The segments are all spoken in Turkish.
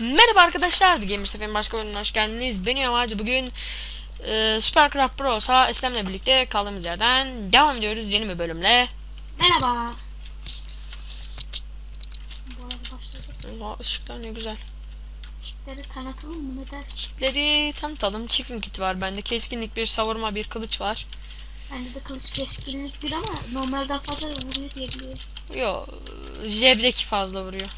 Merhaba arkadaşlar, Gamer Sefa'nın başka bölümüne hoş geldiniz. Benim amacı bugün e, Supercraft Bros'a Eslem'le birlikte kaldığımız yerden devam ediyoruz yeni bir bölümle. Merhaba. Allah ışıklar ne güzel. Kitleri tanıtalım mı ne dersin? Kitleri tanıtalım. Chicken kit var bende. Keskinlik bir savurma bir kılıç var. Bende de kılıç keskinlik bir ama normalden fazla vuruyor diye biliyorum. Yo, jebdeki fazla vuruyor.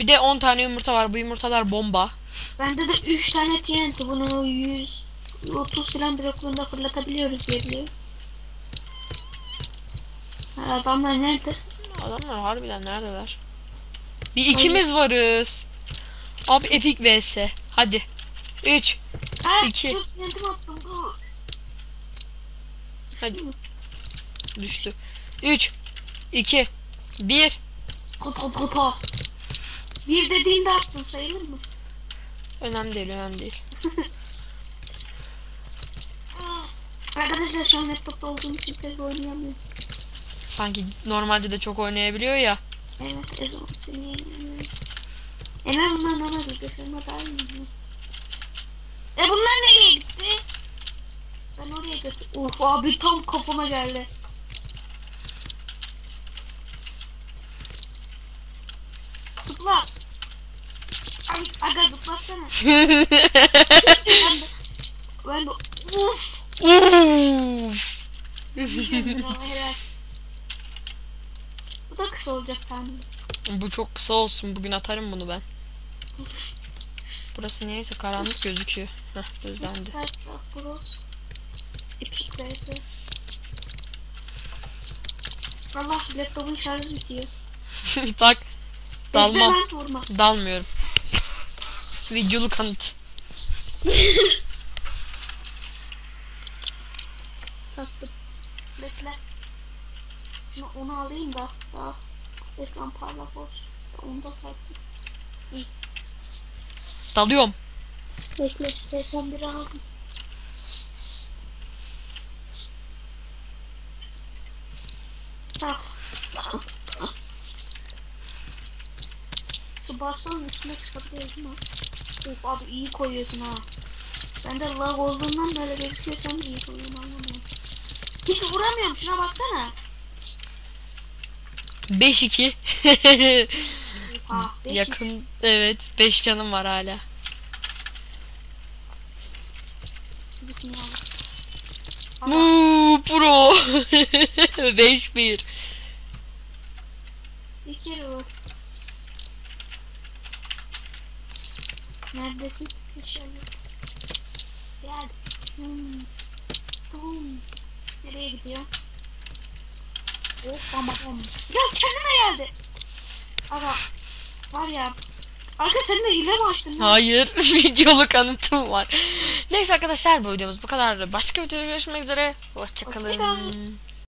Bir de 10 tane yumurta var. Bu yumurtalar bomba. Bende de 3 tane TNT bunu 130 silah bloklarında fırlatabiliyoruz diye biliyorum. Adamlar nerede? Adamlar harbiden neredeler? Bir ikimiz varız. Abi epic vs. Hadi. 3 Ha, İki. dur, TNT attım. dur. Hadi. Düştü mü? düştü. 3 2 1 Kutu kutu. Bir dediğinde attın sayılır mı? Önemli değil, önemli değil. Arkadaşlar şu an laptopta olduğum için pek oynayamıyorum. Sanki normalde de çok oynayabiliyor ya. Evet, o zaman seni yenemiyorum. En azından ona bir götürme daha iyi mi? E bunlar nereye gitti? Ben oraya götür... Of abi tam kafama geldi. Zıpla. Aga zıplasana. Ben de... Ben de... Uf. Uf. Bu da kısa olacak tahminim. Bu çok kısa olsun. Bugün atarım bunu ben. Burası niyeyse karanlık gözüküyor. Heh, gözlendi. Epic vs. Allah laptopun şarjı bitiyor. Bak. Dalmam. Dalmıyorum. Videolu kanıt. Taktım. Bekle. Şunu onu alayım da daha ekran parlak olsun. Onu da taktım. Dalıyorum. Bekle. Telefon biri aldım. Tak. Bassanın üstüne çıkabiliyoruz mu? Of abi iyi koyuyorsun ha. Ben de lag olduğundan böyle gözüküyor sen de iyi koyuyorsun anlamıyorum. Hiç vuramıyorum şuna baksana. 5-2. Ha, beş Yakın. Evet. 5 canım var hala. Muuu pro. 5-1. bir kere vur. Neredesin? İnşallah. Gel. Hmm. Boom. Nereye gidiyor? Of bamba bom. Ya kendime geldi. Aga. Var ya. Arka sen de hile mi açtın? Hayır. Videolu kanıtım var. Neyse arkadaşlar bu videomuz bu kadar. Başka videoda görüşmek üzere. Hoşçakalın. Hoşçakalın.